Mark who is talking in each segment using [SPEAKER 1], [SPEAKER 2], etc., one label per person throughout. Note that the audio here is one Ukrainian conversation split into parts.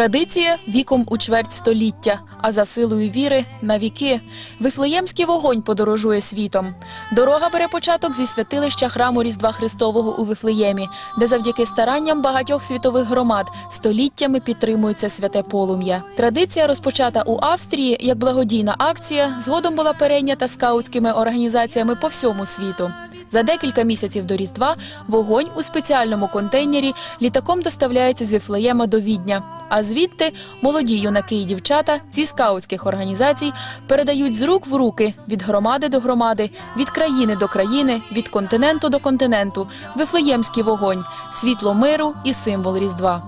[SPEAKER 1] Традиція віком у чверть століття, а за силою віри на віки. Вифлеємський вогонь подорожує світом. Дорога бере початок зі святилища храму Різдва Христового у Вифлеємі, де завдяки старанням багатьох світових громад століттями підтримується святе полум'я. Традиція розпочата у Австрії як благодійна акція, згодом була перейнята скаутськими організаціями по всьому світу. За декілька місяців до Різдва вогонь у спеціальному контейнері літаком доставляється з Віфлеєма до Відня. А звідти молоді юнаки і дівчата зі скаутських організацій передають з рук в руки від громади до громади, від країни до країни, від континенту до континенту, вифлеємський вогонь, світло миру і символ Різдва.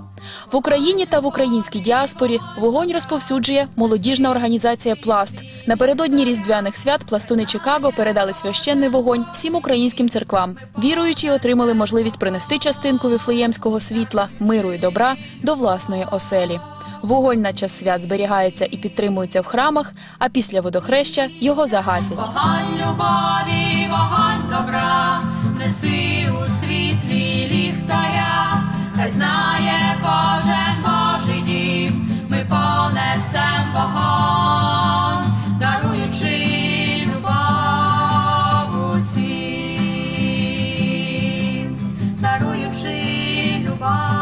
[SPEAKER 1] В Україні та в українській діаспорі вогонь розповсюджує молодіжна організація Пласт. Напередодні різдвяних свят пластуни Чикаго передали священний вогонь всім українським церквам. Віруючі отримали можливість принести частинку віфлеємського світла, миру і добра до власної оселі. Вогонь на час свят зберігається і підтримується в храмах, а після водохреща його загасять.
[SPEAKER 2] Вогонь любові, вогонь добра, неси Bye.